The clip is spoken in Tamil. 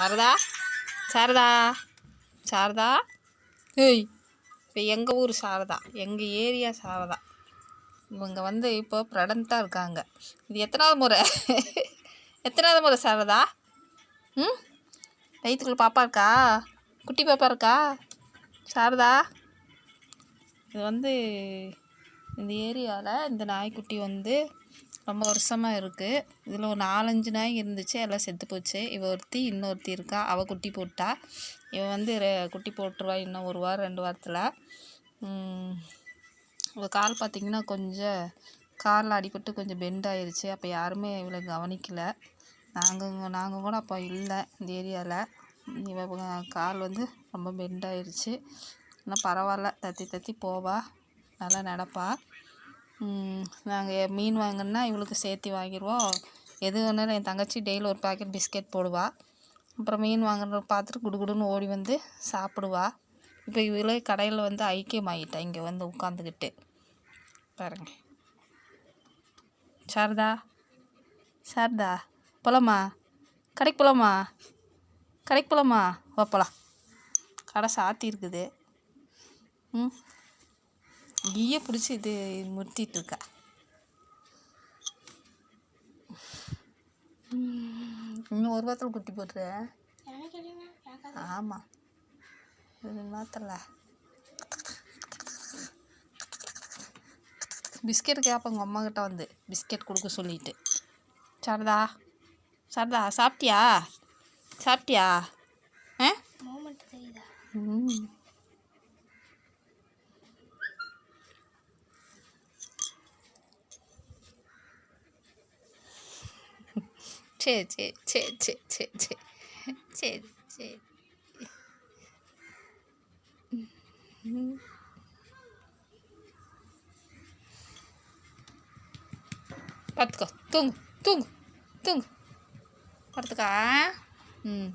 சாரதா? சாரதா? சாரதா? ஏய் இப்போ எங்கள் ஊர் சாரதா? எங்கள் ஏரியா சாரதா? இவங்க வந்து இப்போ ப்ரெக்னெண்ட்டாக இருக்காங்க. இது எத்தனாவது முறை? எத்தனாவது முறை சாரதா? ம்? வயிற்றுக்குள்ள பாப்பா இருக்கா? குட்டி பாப்பா இருக்கா? சாரதா? இது வந்து இந்த ஏரியாவில் இந்த நாய்க்குட்டி வந்து ரொம்ப வருஷமாக இருக்குது இதில் ஒரு நாலஞ்சு நாய் இருந்துச்சு. எல்லாம் செத்து போச்சு. இவ ஒருத்தி இன்னொருத்தி இருக்கா. அவள் குட்டி போட்டா. இவன் வந்து ரெ- குட்டி போட்டுருவா இன்னும் ஒரு வாரம் ரெண்டு வாரத்தில். இவள் கால் பார்த்திங்கன்னா கொஞ்சம் காலில் அடிபட்டு கொஞ்சம் பெண்ட் ஆயிடுச்சு அப்போ யாருமே இவளை கவனிக்கலை. நாங்கள் நாங்கள் கூட அப்போ இல்லை இந்த ஏரியாவில் இவள் கால் வந்து ரொம்ப பெண்ட் ஆயிடுச்சு ஆனால் பரவாயில்ல. தத்தி தத்தி போவா. நல்லா நடப்பா. நாங்கள் மீன் வாங்கினா இவளுக்கு சேர்த்து வாங்கிடுவோம் எது வேணாலும் என் தங்கச்சி டெய்லி ஒரு பாக்கெட் பிஸ்கெட் போடுவாள் அப்புறம் மீன் வாங்குறத பார்த்துட்டு குடுகுடுன்னு ஓடி வந்து சாப்பிடுவா. இப்போ இவளே கடையில் வந்து ஐக்கியமாயிட்டா இங்கே வந்து உட்காந்துக்கிட்டு பாருங்க. சாரதா? சாரதா போலாமா? கடைக்கு போலாமா? கடைக்கு போலாமா? வா கடை சாத்தி இருக்குது. ம் ஈய பிடிச்சி இது முட்டிட்டு இருக்கா ம், இன்னும் ஒரு வாரத்தில் குட்டி போட்டுரு. ஆமாம் ரெண்டு மாத்தல பிஸ்கெட் கேட்பாங்க அம்மா கிட்ட வந்து. பிஸ்கெட் கொடுக்க சொல்லிட்டு. சாரதா சாரதா சாப்பிட்டியா? சாப்பிட்டியா? ஆ? ம். சரி சரி சரி சரி சரி சரி சரி சரி பார்த்துக்கோ. தூங்கு தூங்கு தூங்கு. படுத்துக்கா ம்.